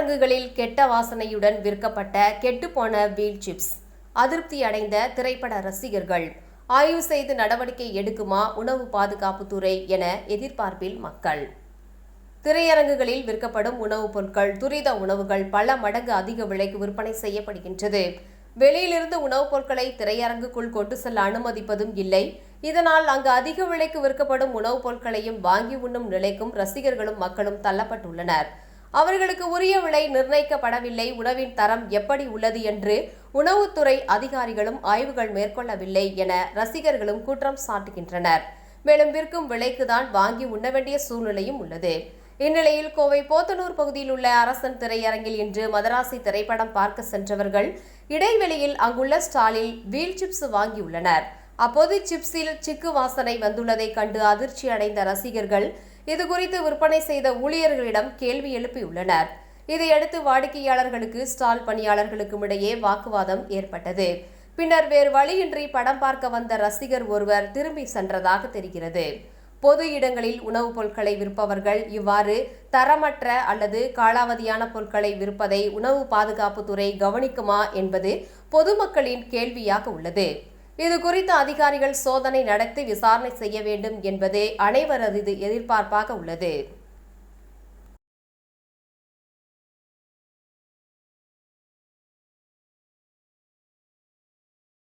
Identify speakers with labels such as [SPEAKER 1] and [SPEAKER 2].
[SPEAKER 1] திரையரங்குகளில் கெட்ட வாசனையுடன் விற்கப்பட்ட கெட்டுப்போன வீல் சிப்ஸ். அதிருப்தி அடைந்த திரைப்பட ரசிகர்கள். ஆய்வு செய்து நடவடிக்கை எடுக்குமா உணவு பாதுகாப்புத்துறை என எதிர்பார்ப்பில் மக்கள். திரையரங்குகளில் விற்கப்படும் உணவுப் பொருட்கள் துரித உணவுகள் பல மடங்கு அதிக விலைக்கு விற்பனை செய்யப்படுகின்றது. வெளியிலிருந்து உணவுப் பொருட்களை திரையரங்குக்குள் கொண்டு செல்ல அனுமதிப்பதும் இல்லை. இதனால் அங்கு அதிக விலைக்கு விற்கப்படும் உணவுப் பொருட்களையும் வாங்கி உண்ணும் நிலைக்கும் ரசிகர்களும் மக்களும் தள்ளப்பட்டுள்ளனர். அவர்களுக்கு உரிய விலை நிர்ணயிக்கப்படவில்லை. உணவின் தரம் எப்படி உள்ளது என்று உணவுத்துறை அதிகாரிகளும் ஆய்வுகள் மேற்கொள்ளவில்லை என ரசிகர்களும் குற்றம் சாட்டுகின்றனர். மேலும் விற்கும் விலைக்குதான் வாங்கி உண்ண வேண்டிய சூழ்நிலையும் உள்ளது. இந்நிலையில் கோவை போத்தனூர் பகுதியில் உள்ள அரசன் திரையரங்கில் இன்று மதராசி திரைப்படம் பார்க்க சென்றவர்கள் இடைவெளியில் அங்குள்ள ஸ்டாலில் வீல் சிப்ஸ் வாங்கியுள்ளனர். அப்போது சிப்ஸில் சிக்கு வாசனை வந்துள்ளதை கண்டு அதிர்ச்சி அடைந்த ரசிகர்கள் இதுகுறித்து விற்பனை செய்த ஊழியர்களிடம் கேள்வி எழுப்பியுள்ளனர். இதையடுத்து வாடிக்கையாளர்களுக்கு ஸ்டால் பணியாளர்களுக்கும் இடையே வாக்குவாதம் ஏற்பட்டது. பின்னர் வேறு வழியின்றி படம் பார்க்க வந்த ரசிகர் ஒருவர் திரும்பி சென்றதாக தெரிகிறது. பொது இடங்களில் உணவுப் பொருட்களை விற்பவர்கள் இவ்வாறு தரமற்ற அல்லது காலாவதியான பொருட்களை விற்பதை உணவு பாதுகாப்புத்துறை கவனிக்குமா என்பது பொதுமக்களின் கேள்வியாக உள்ளது. இது குறித்து அதிகாரிகள் சோதனை நடத்தி விசாரணை செய்ய வேண்டும் என்பதே அனைவரது எதிர்பார்ப்பாக உள்ளது.